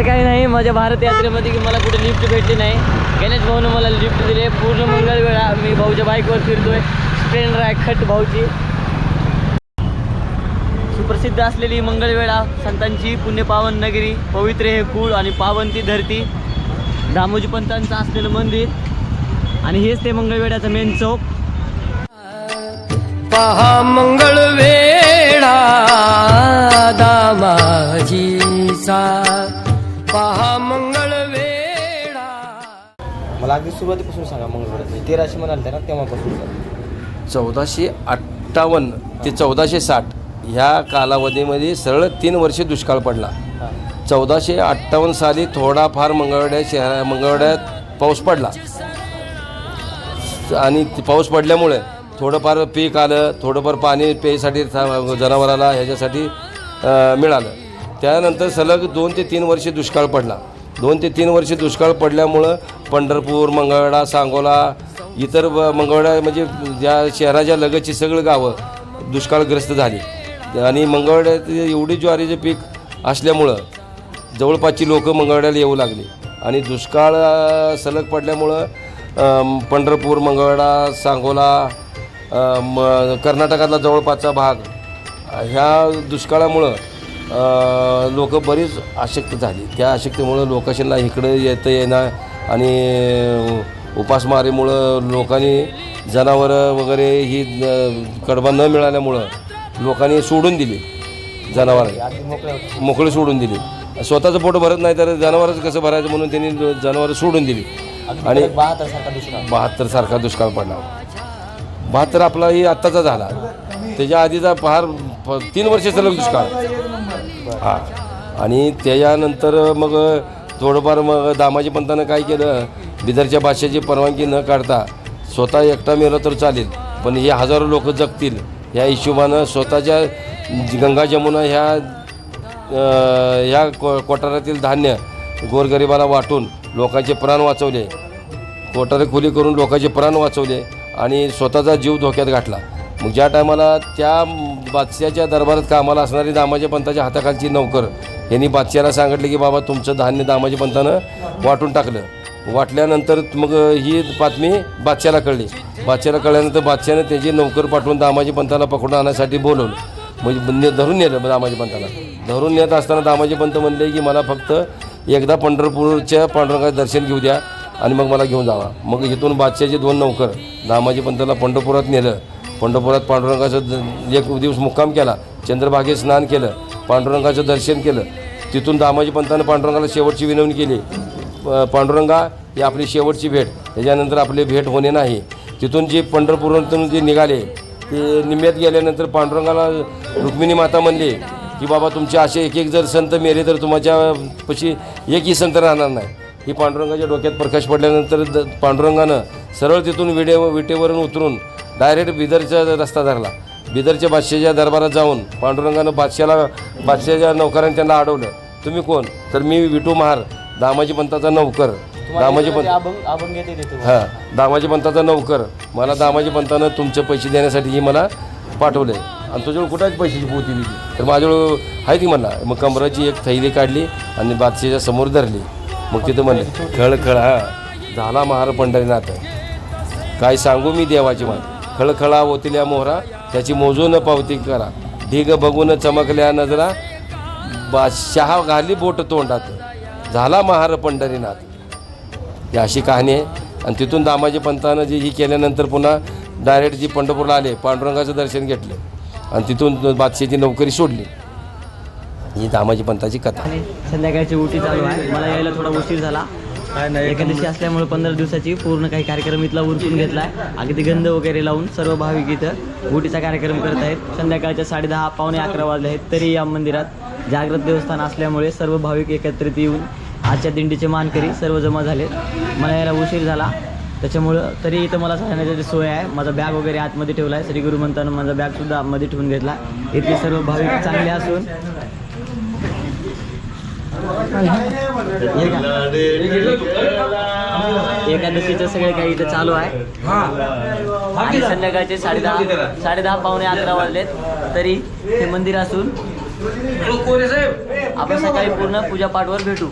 असं काही नाही. माझ्या भारत यात्रेमध्ये की मला कुठे लिफ्ट भेटली नाही. गणेश भाऊनं मला लिफ्ट दिली. पूर्ण मंगळवेळा मी भाऊच्या बाईकवर फिरतोय. स्प्लेंडर आहे खट भाऊची. सुप्रसिद्ध असलेली मंगळवेळा संतांची पुण्यपावन नगरी. पवित्र हे कुळ आणि पावन ती धरती. दामोजी पंतांचं असलेलं मंदिर. आणि हेच ते मंगळवेड्याचं मेन चौक. पहा मंगळ सुरुवातीपासून सांगा मंगळवार तेराशे म्हणाल ना तेव्हापासून. चौदाशे अठ्ठावन्न ते चौदाशे साठ ह्या कालावधीमध्ये सरळ तीन वर्षे दुष्काळ पडला. चौदाशे अठ्ठावन्न साली थोडाफार मंगळवेढ्या शहरा मंगळवेढ्यात पाऊस पडला. आणि पाऊस पडल्यामुळे थोडंफार पीक आलं थोडंफार पाणी पेयसाठी जनावराला ह्याच्यासाठी मिळालं. त्यानंतर सलग दोन ते तीन वर्षे दुष्काळ पडला. दोन ते तीन वर्षे दुष्काळ पडल्यामुळं पंढरपूर मंगळवेढा सांगोला इतर ब- मंगळवेढा म्हणजे ज्या शहराच्या लगतची सगळं गावं दुष्काळग्रस्त झाली. आणि मंगळवेड्यात एवढी ज्वारीचे पीक असल्यामुळं जवळपासची लोकं मंगळवेड्याला येऊ लागली. आणि दुष्काळ सलग पडल्यामुळं पंढरपूर मंगळवेढा सांगोला म कर्नाटकातला जवळपासचा भाग ह्या दुष्काळामुळं लोक बरीच आशक्त झाली. त्या आशक्तीमुळं लोकेशनला इकडं येतं येणं आणि उपासमारीमुळं लोकांनी जनावरं वगैरे ही कडबा न मिळाल्यामुळं लोकांनी सोडून दिली. जनावरं. मोकळी सोडून दिली. स्वतःचं पोट भरत नाही तर जनावरच कसं भरायचं म्हणून त्यांनी जनावरं सोडून दिली. आणि बहात्तर सारखा दुष्काळ. बहात्तर सारखा दुष्काळ पडला. बहात्तर आपला ही आत्ताचा झाला. त्याच्या आधीचा फार तीन वर्ष सलग दुष्काळ. हा. आणि त्याच्यानंतर मग थोडंफार मग दामाजी पंतानं काय केलं? बिदरच्या भाषेची परवानगी न काढता स्वतः एकटा मेला तर चालेल पण हे हजारो लोक जगतील. ह्या हिशोबानं स्वतःच्या गंगा जमुना ह्या ह्या को कोठारातील धान्य गोरगरिबाला वाटून लोकांचे प्राण वाचवले. कोठारे खुली करून लोकांचे प्राण वाचवले आणि स्वतःचा जीव धोक्यात घातला. मग ज्या टायमाला त्या बादशाच्या दरबारात कामाला असणारी दामाजी पंताच्या हाताखालची नौकर यांनी बादशाला सांगितले की बाबा तुमचं धान्य दामाजी पंतानं वाटून टाकलं. वाटल्यानंतर मग ही बातमी बादशाला कळली. बादशाला कळल्यानंतर बादशानं त्याची नौकर पाठवून दामाजी पंताला पकडून आणण्यासाठी बोलवलं. म्हणजे धरून नेलं दामाजी पंताला. धरून नेत असताना दामाजी पंत म्हणले की मला फक्त एकदा पंढरपूरच्या पांडुरंगाचं दर्शन घेऊ द्या आणि मग मला घेऊन जावा. मग इथून बादशाचे दोन नौकर दामाजी पंताला पंढरपुरात नेलं. पंढरपुरात पांडुरंगाचं एक दिवस मुक्काम केला. चंद्रभागेत स्नान केलं. पांडुरंगाचं दर्शन केलं. तिथून दामाजी पंतानं पांडुरंगाला शेवटची विनवणी केली. प- पांडुरंगा ही आपली शेवटची भेट. त्याच्यानंतर आपली भेट होणे नाही. तिथून जे पंढरपुरातून जे निघाले ते निम्म्यात गेल्यानंतर पांडुरंगाला रुक्मिणी माता म्हणली की बाबा तुमचे असे एक एक जर संत मेले तर तुमच्या पशी एकही संत राहणार नाही. ही पांडुरंगाच्या डोक्यात प्रकाश पडल्यानंतर द पांडुरंगानं सरळ तिथून विडे विटेवरून उतरून डायरेक्ट बिदरचा रस्ता धरला. बिदरच्या बादशाच्या दरबारात जाऊन पांडुरंगानं बादशाला बादशाच्या नौकरांनी त्यांना अडवलं. तुम्ही कोण? तर मी विठू महार दामाजी पंताचा नौकर. दामाजी पंत तिथे हां दामाजी पंताचा नौकर. मला दामाजी पंतानं तुमचे पैसे देण्यासाठी ही मला पाठवलं. आहे आणि तुझ्याजवळ कुठाच पैशाची पोती दिली? तर माझ्याजवळ आहे ती म्हणला मग कमराची एक थैली काढली आणि बादशाच्या समोर धरली. मग तिथं म्हणले खळ खळ हा झाला महार पंढरीनाथ. काय सांगू मी देवाची मान खळखळा ओतिल्या मोहरा. त्याची मोजून पावती करा. ढीग बघून चमकल्या नजरा. बादशहा घाली बोट तोंडात. झाला महार पंढरीनाथ. ही अशी कहाणी आहे. आणि तिथून दामाजी पंतानं जी ही केल्यानंतर पुन्हा डायरेक्ट जी पंढरपूरला आले पांडुरंगाचं दर्शन घेतलं. आणि तिथून बादशाची नोकरी सोडली. ही दामाजी पंताची कथा. संध्याकाळची उटी चालू आहे. मला यायला थोडा उशीर झाला. एकादशी असल्यामुळे पंधरा दिवसाची पूर्ण काही कार्यक्रम इथला उरकून घेतला. आहे अगदी गंध वगैरे लावून सर्व भाविक इथं उटीचा कार्यक्रम करत आहेत. संध्याकाळच्या साडेदहा पावणे अकरा वाजले आहेत तरी या मंदिरात जागृत देवस्थान असल्यामुळे सर्व भाविक एकत्रित येऊन आजच्या दिंडीचे मानकरी सर्व जमा झाले. मला यायला उशीर झाला. त्याच्यामुळं तरी इथं मला राहण्याची सोय आहे माझा बॅग वगैरे आतमध्ये ठेवला आहे श्री गुरुमंतानं माझा बॅगसुद्धा आतमध्ये ठेवून घेतला. इथले सर्व भाविक चांगले असून एकादशीचं सगळे काही इथं चालू आहे. आणि संध्याकाळचे साडेदहा साडेदहा पावणे अकरा वाजलेत. तरी हे मंदिर असून आपण सकाळी पूर्ण पूजापाठवर भेटू.